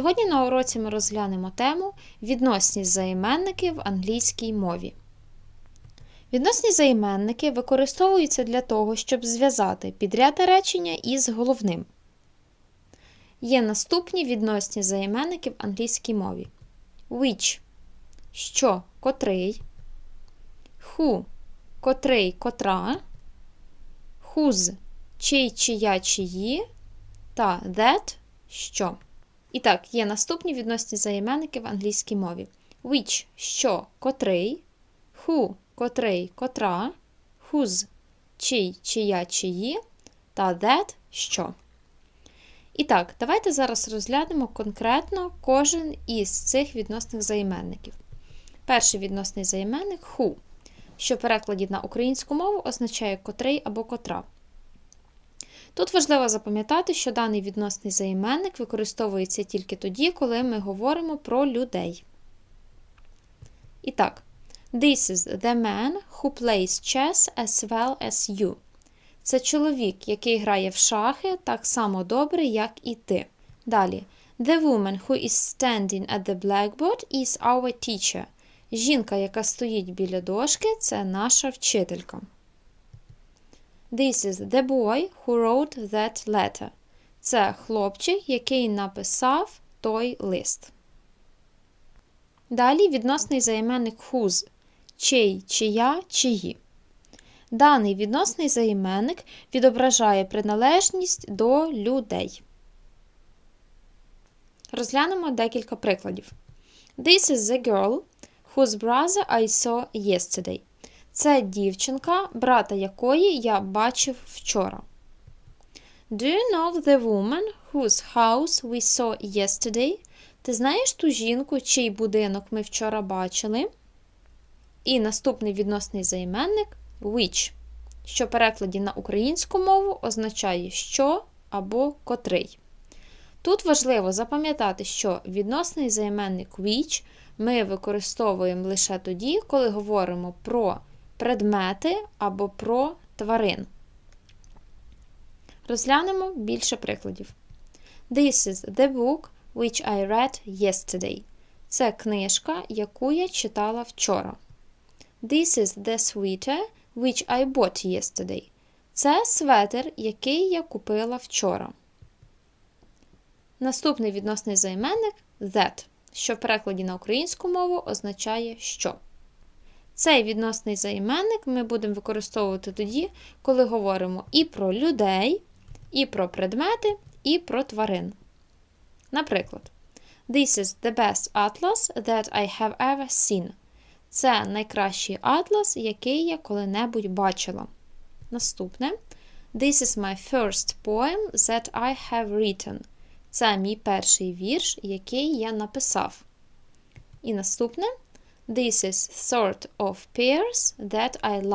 Сьогодні на уроці ми розглянемо тему відносні займенники в англійській мові. Відносні займенники використовуються для того, щоб зв'язати підряд речення із головним. Є наступні відносні займенники в англійській мові: which що, котрий, who котрий, котра, whose чий, чия, чиї та that що. І так, є наступні відносні займенники в англійській мові: which що, котрий, who котрий, котра, whose чий, чия, чиї та that що. І так, давайте зараз розглянемо конкретно кожен із цих відносних займенників. Перший відносний займенник who, що в перекладі на українську мову означає котрий або котра. Тут важливо запам'ятати, що даний відносний займенник використовується тільки тоді, коли ми говоримо про людей. І так, this is the man who plays chess as well as you. Це чоловік, який грає в шахи так само добре, як і ти. Далі. The woman who is standing at the blackboard is our teacher. Жінка, яка стоїть біля дошки, це наша вчителька. This is the boy who wrote that letter. Це хлопчик, який написав той лист. Далі відносний займенник whose. Чий, чия, чиї. Даний відносний займенник відображає приналежність до людей. Розглянемо декілька прикладів. This is the girl whose brother I saw yesterday. Це дівчинка, брата якої я бачив вчора. Do you know the woman whose house we saw yesterday? Ти знаєш ту жінку, чий будинок ми вчора бачили? І наступний відносний займенник which, що в перекладі на українську мову означає що або котрий. Тут важливо запам'ятати, що відносний займенник which ми використовуємо лише тоді, коли говоримо про предмети або про тварин. Розглянемо більше прикладів. This is the book which I read yesterday. Це книжка, яку я читала вчора. This is the sweater which I bought yesterday. Це светер, який я купила вчора. Наступний відносний займенник that, що в перекладі на українську мову означає що. Цей відносний займенник ми будемо використовувати тоді, коли говоримо і про людей, і про предмети, і про тварин. Наприклад, This is the best atlas that I have ever seen. Це найкращий атлас, який я коли-небудь бачила. Наступне. This is my first poem that I have written. Це мій перший вірш, який я написав. І наступне. This is sort of pears that I like.